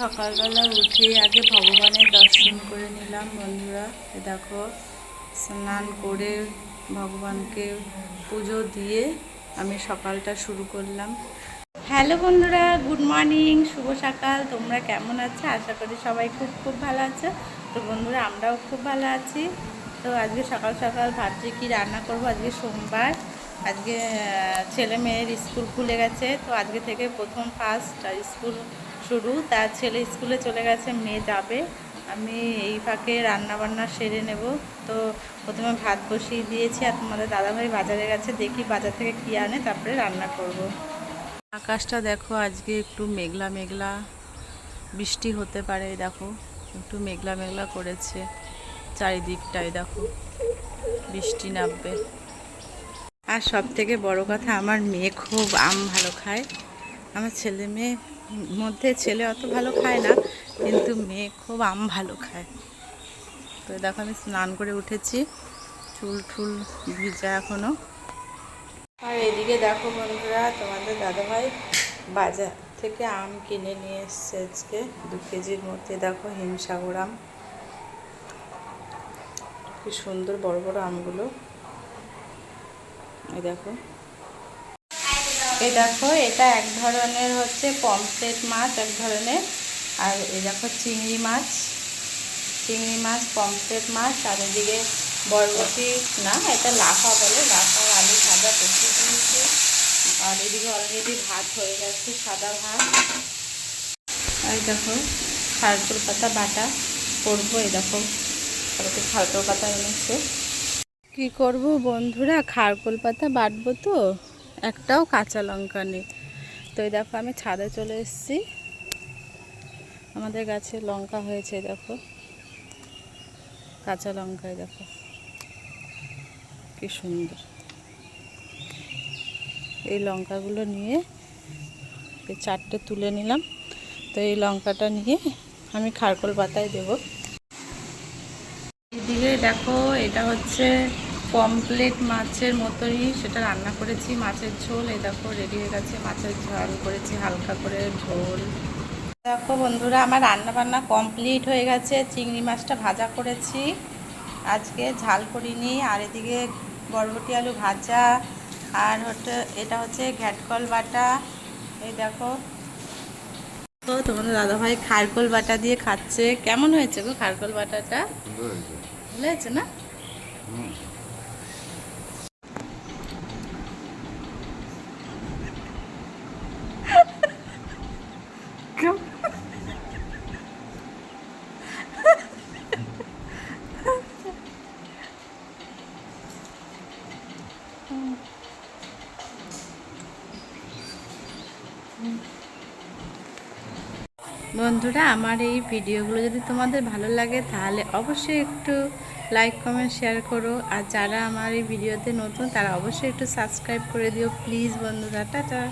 সকালবেলা উঠে আগে ভগবানের দর্শন করে নিলাম, বন্ধুরা। দেখো, স্নান করে ভগবানকে পুজো দিয়ে আমি সকালটা শুরু করলাম। হ্যালো বন্ধুরা, গুড মর্নিং, শুভ সকাল। তোমরা কেমন আছো? আশা করি সবাই খুব খুব ভালো আছো। তো বন্ধুরা, আমরাও খুব ভালো আছি। তো আজকে সকাল সকাল ভাবছি কি রান্না করব? আজকে সোমবার। আজকে ছেলে মেয়ের স্কুল খুলে গেছে। তো আজকে থেকে প্রথম ফার্স্ট স্কুল শুরু, তার ছেলে স্কুলে চলে গেছে, মেয়ে যাবে। আমি এই ফাঁকে রান্না বান্না সেরে নেব। তো প্রথমে ভাত বসিয়ে দিয়েছি আর তোমাদের দাদাভাই বাজারে গেছে, দেখি বাজার থেকে কী আনে, তারপরে রান্না করব। আকাশটা দেখো, আজকে একটু মেঘলা মেঘলা বৃষ্টি হতে পারে দেখো, একটু মেঘলা মেঘলা করেছে চারিদিকটাই, দেখো, বৃষ্টি নামবে। আর সব থেকে বড় কথা, আমার মেয়ে খুব আম ভালো খায়। আমার ছেলে মেয়ে মধ্যে ছেলে অত ভালো খায় না, কিন্তু মেয়ে খুব আম ভালো খায়। তো দেখো আমি স্নান করে উঠেছি, চুল টুল ভিজা এখনও। আর এদিকে দেখো বন্ধুরা, তোমাদের দাদাভাই বাজার থেকে আম কিনে নিয়ে এসছে আজকে, দু কেজির মধ্যে দেখো হিমসাগর আম। কি সুন্দর বড় বড় আমগুলো। এই দেখো। এই দেখো, এটা এক ধরনের হচ্ছে পমফ্রেট মাছ, এক ধরনের। আর এই দেখো চিংড়ি মাছ। চিংড়ি মাছ, পমফ্রেট মাছ, আর এদিকে বরবটি, না, এটা লাফা বলে লাফা আলু ভাজা প্রস্তুত দিয়েছি। আর এদিকে অলরেডি ভাত হয়ে গেছে, সাদা ভাত। আর দেখো খারকুল পাতা বাটা করব, এই দেখো। কালকে খারকুল পাতা এনেছে। কি করব বন্ধুরা খারকুল পাতা বাটবো তো? একটাও কাঁচা লঙ্কা নেই। তো এই দেখো আমি ছাদে চলে এসেছি। আমাদের গাছে লঙ্কা হয়েছে দেখো। কাঁচা লঙ্কায় দেখো। কি সুন্দর। এই লঙ্কাগুলো নিয়ে চারটে তুলে নিলাম। তো এই লঙ্কাটা নিয়ে আমি খারকোল পাতায় দেবো। এদিকে দেখো, এটা হচ্ছে পমপ্লেট মাছের মতোই সেটা রান্না করেছি। মাছের ঝোল এই দেখো রেডি হয়ে গেছে। মাছের ঝোল করেছি হালকা করে ঝোল। দেখো বন্ধুরা আমার রান্না বান্না কমপ্লিট হয়ে গেছে। চিংড়ি মাছটা ভাজা করেছি। আজকে ঝাল করিনি। আর এদিকে বরবটি আলু ভাজা। আর হচ্ছে এটা হচ্ছে ঘ্যাটকল বাটা। এই দেখো। তো তোমাদের দাদাভাই খারকোল বাটা দিয়ে খাচ্ছে। কেমন হয়েছে গো খারকোল বাটাটা? ভালো হয়েছে। না? বন্ধুরা, আমার এই ভিডিওগুলো যদি তোমাদের ভালো লাগে, তাহলে অবশ্যই একটু লাইক কমেন্ট শেয়ার করো। আর যারা আমার এই ভিডিওতে নতুন, তারা অবশ্যই একটু সাবস্ক্রাইব করে দিও। প্লিজ বন্ধুরা, টাটা।